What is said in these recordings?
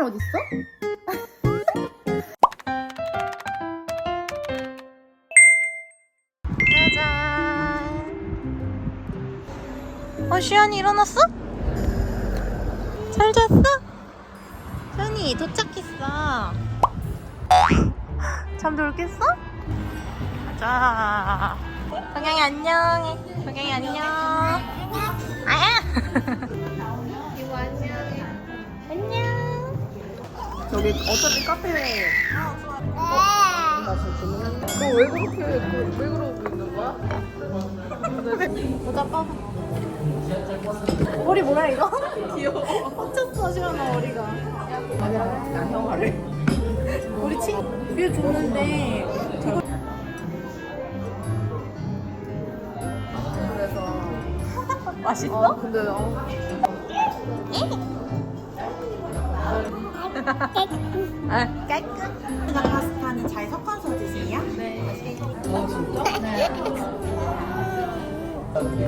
말 어딨어? 어, 시연이 일어났어? 잘 잤어? 시연이 도착했어. 잠들 겠어? 가자. 동양이 안녕. 동양이 안녕. 아야. 저기 어차피 카페에 나잘 주문했네. 너왜 그렇게 그, 왜 그러고 있는 거야? 모자 꺼봐. 머리 뭐야 이거? 귀여워. 꽂혔어 시원아 머리가. 양형아래. 우리 친뷰 좋는데 그래서 맛있어? 어 근데 어, 아, 깔끔. 이거 파스타는 잘 섞어서 드세요? 네. 어 진짜?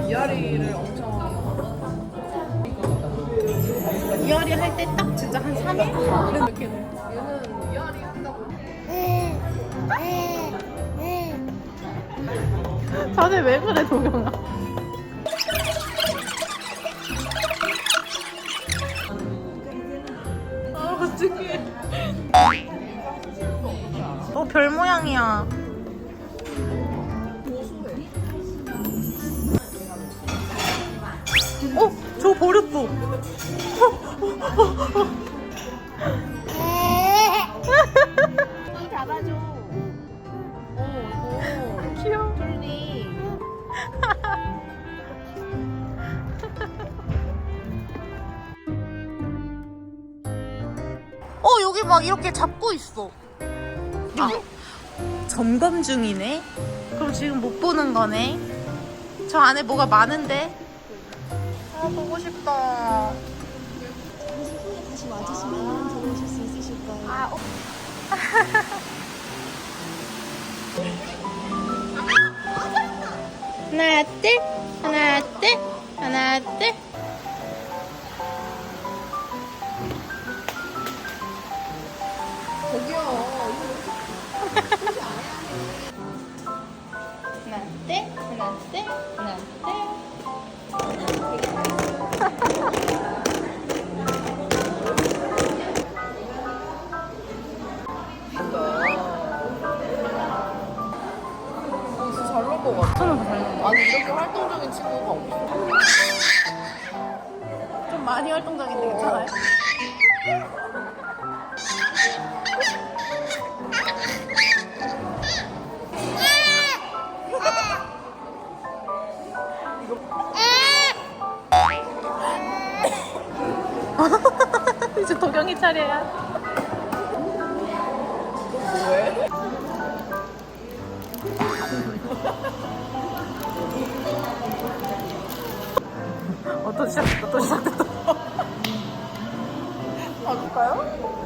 미아리를 엄청 이열이 할 때 딱 진짜 한 3일? 그래서 이렇게 얘는 미아리 한다고 다들 왜 그래 동영아? 어떡해 어 별 모양이야 어? 저 버렸어 이 여기 막 이렇게 잡고 있어. 아, 점검 중이네. 그럼 지금 못 보는 거네. 저 안에 뭐가 많은데. 아 보고 싶다. 다시 와주시면 들어오실 수 있으실 거예요. 아, 어. 하나 둘 하나 둘 하나 둘. 하 도경이 차례야. 왜? 어, 또 시작됐다, 또 시작됐다. 봐줄까요?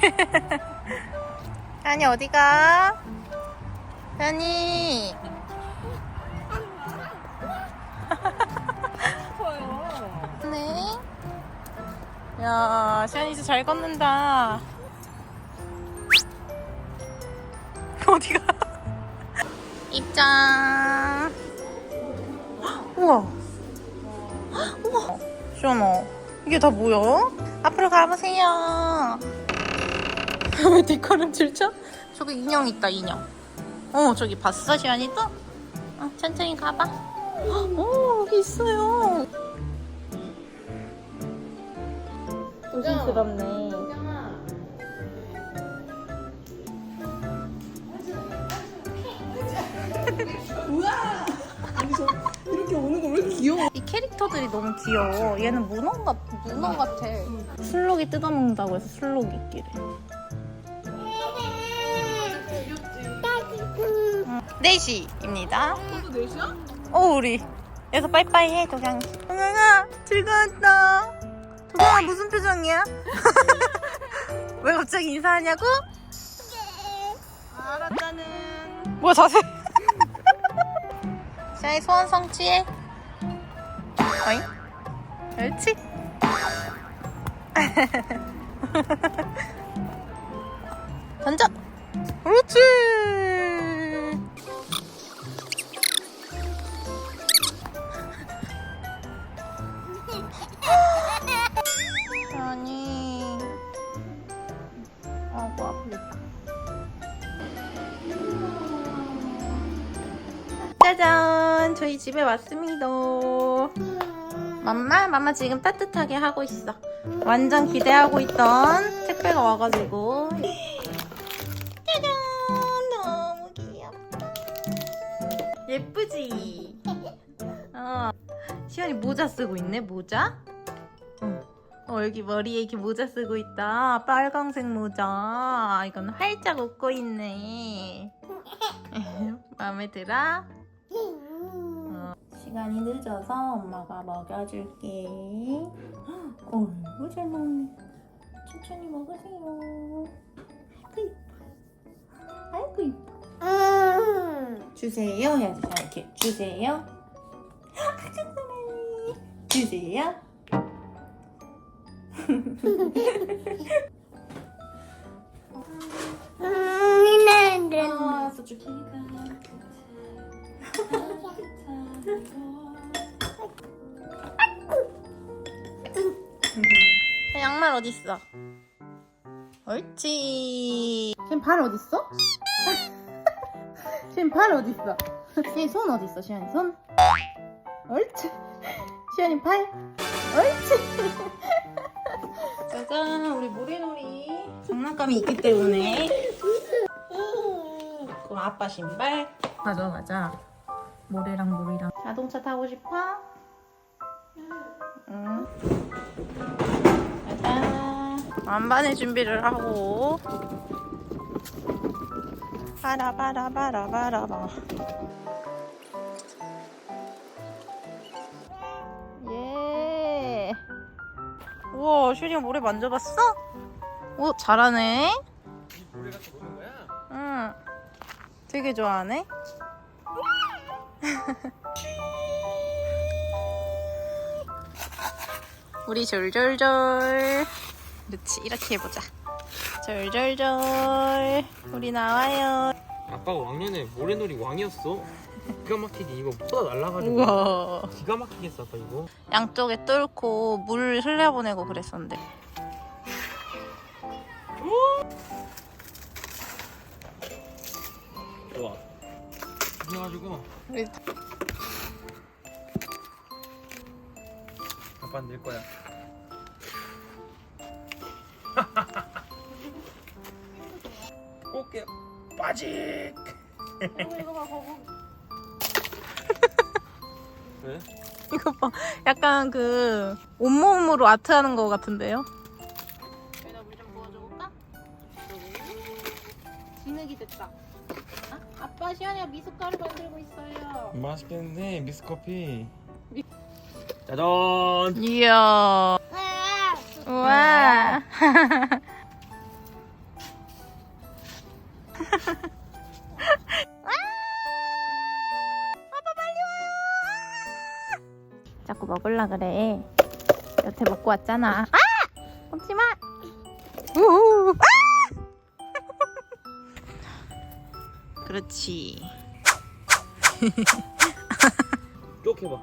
아니, 어디가? 아니. 시안이 진짜 잘 걷는다. 어디가? 입장. 우와. 우와. 시원아, 이게 다 뭐야? 앞으로 가보세요. 왜 뒷걸음질 쳐? 저기 인형 있다, 인형. 어, 저기 봤어, 시안이도? 어, 천천히 가봐. 오, 여기 있어요. 조심스럽네. 이렇게 오는 거 왜 이렇게 귀여워 이 캐릭터들이 너무 귀여워. 얘는 문어 같, 문어 같아. 술록이 뜯어먹는다고 해서 술록이끼래. 응. 4시입니다. 벌써 4시야? 어, 우리. 여기서 빠이빠이 해, 도경이. 도경아, 즐거웠다. 도경아, 무슨 표정이야? 왜 갑자기 인사하냐고? 알았다는. 뭐야, 자세? 시아이 소원 성취해. 어잉? 옳지? 던져! 그렇지! 짜잔! 저희 집에 왔습니다. 맘마? 맘마 지금 따뜻하게 하고 있어. 완전 기대하고 있던 택배가 와가지고. 짜잔! 너무 귀엽다. 예쁘지? 어. 시연이 모자 쓰고 있네, 모자? 어. 어, 여기 머리에 이렇게 모자 쓰고 있다. 빨강색 모자. 이건 활짝 웃고 있네. 마음에 들어? 어, 시간이 늦어서 엄마가 먹여줄게. 어이구, 잘 먹네. 천천히 먹으세요. 아이고, 이뻐. 이뻐. 주세요. 해야지. 자, 이렇게. 주세요. 주세요. 아, 양말 어딨어? 옳지. 지금 발 어딨어? 지금 발 어딨어? 시연이 손 어딨어? 시연이 손? 옳지. 시연이 팔? 옳지. 짜잔, 우리 모래놀이. 장난감이 있기 때문에. 그럼 아빠 신발. 맞아, 맞아. 모래랑 물이랑. 자동차 타고 싶어? 응. 짜잔. 만반의 준비를 하고. 바라바라바라바라바. 예. 우와, 슈리가 모래 만져봤어? 오, 잘하네. 모래 같이 노는 거야? 응. 되게 좋아하네. 우리 졸졸졸. 그렇지, 이렇게 해보자. 졸졸졸. 우리 나와요. 아빠가 왕년에 모래놀이 왕이었어. 기가 막히게 이거 쏟아 날라가지고 우와. 기가 막히겠어 아빠 이거. 양쪽에 뚫고 물 흘려보내고 그랬었는데. 좋아. 그래가지고 우리 아빠 늘 거야. 꽃게 빠직. 이거 봐, 거북. 왜? 이거 봐. 약간 그 온몸으로 아트 하는 거 같은데요? 아빠 시연이가 미숫가루 만들고 있어요. 맛있겠는데 미스 커피. 짜잔. 이야. 우와. 자꾸 먹을라 그래. 여태 먹고 왔잖아. 아! 먹지 마. 우후. 아! 그렇지. 쭉 해봐.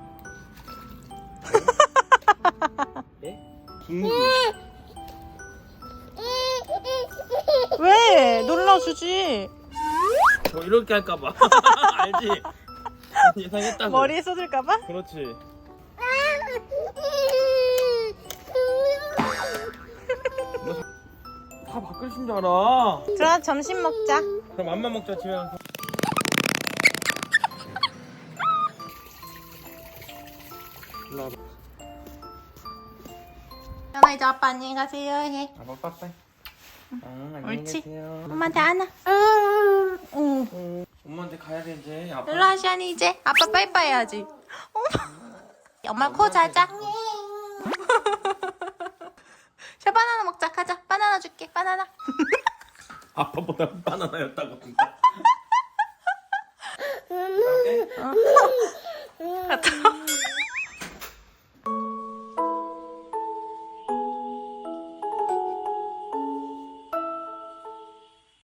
예? 긴 왜? 놀라주지. 뭐 이렇게 할까봐. 알지? 예상했다고. 머리에 쏟을까봐? 그렇지. 다 밥그릇인 줄 알아. 그럼 점심 먹자. 그럼 맘만 먹자 집에 가서. 일로 와봐. 연아 이제 아빠 안녕히 가세요 해. 아빠 빠빠이. 응, 안녕히 옳지. 계세요. 엄마한테 안아. 응. 응. 엄마한테 가야 돼 이제. 아빠. 일로 와 시안이 이제 아빠 빠이빠이 해야지. 어머. 엄마 코 자자. 자 바나나 먹자 가자. 바나나 줄게 바나나. 아빠보다 바나나였다고 한다. 갔다 와.